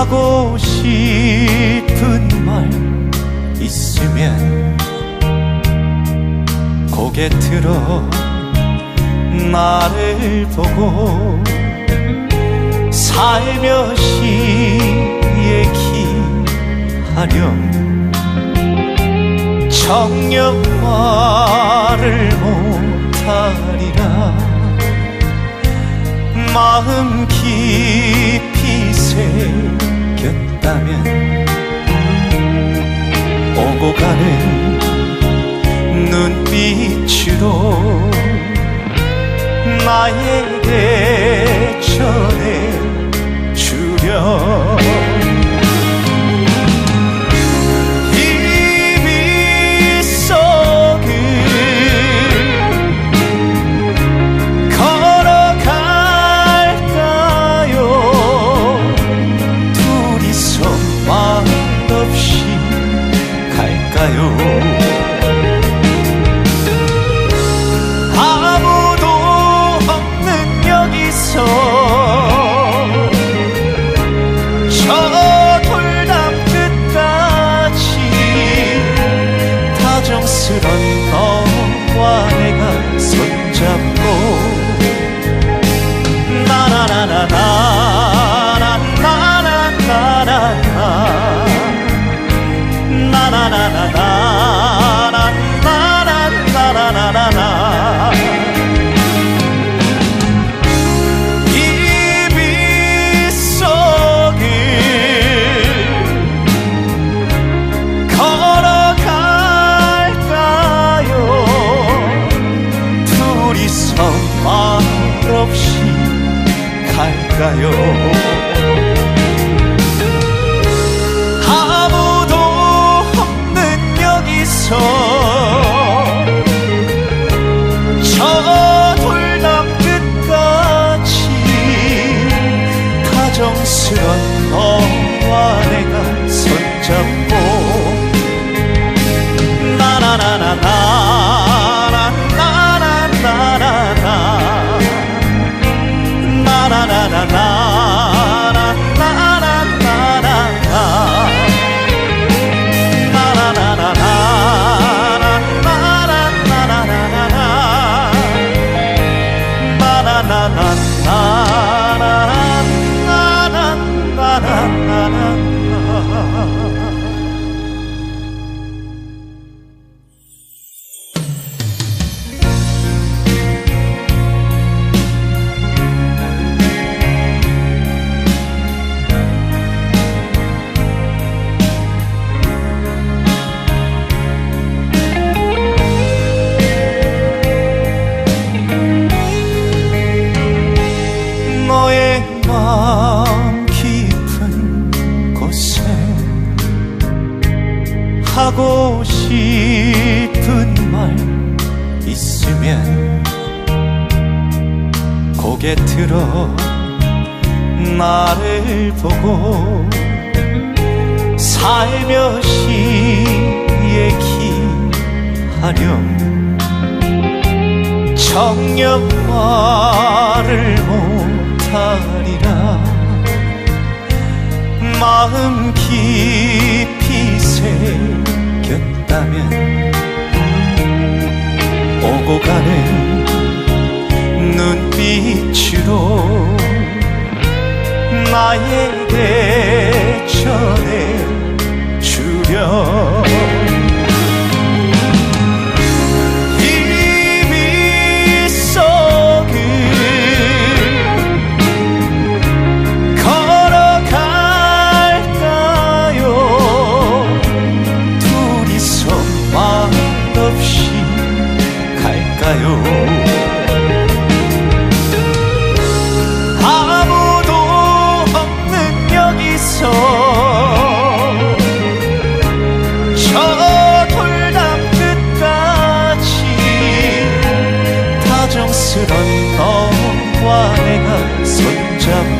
하고 싶은 말 있으면 고개 들어 나를 보고 살며시 얘기하렴. 정녕 말을 못하리라. 마음 깊이 새 한다면 오고 가는 눈빛으로 나에게 전해 주려. 정스런 너와 내가 손잡고 나나나나나나나나나나 나나나나나 na na 하고 싶은 말 있으면 고개 들어 나를 보고 살며시 얘기하렴. 정녕 말을 오고 가는 눈빛으로 나에게 전해 주렴 catch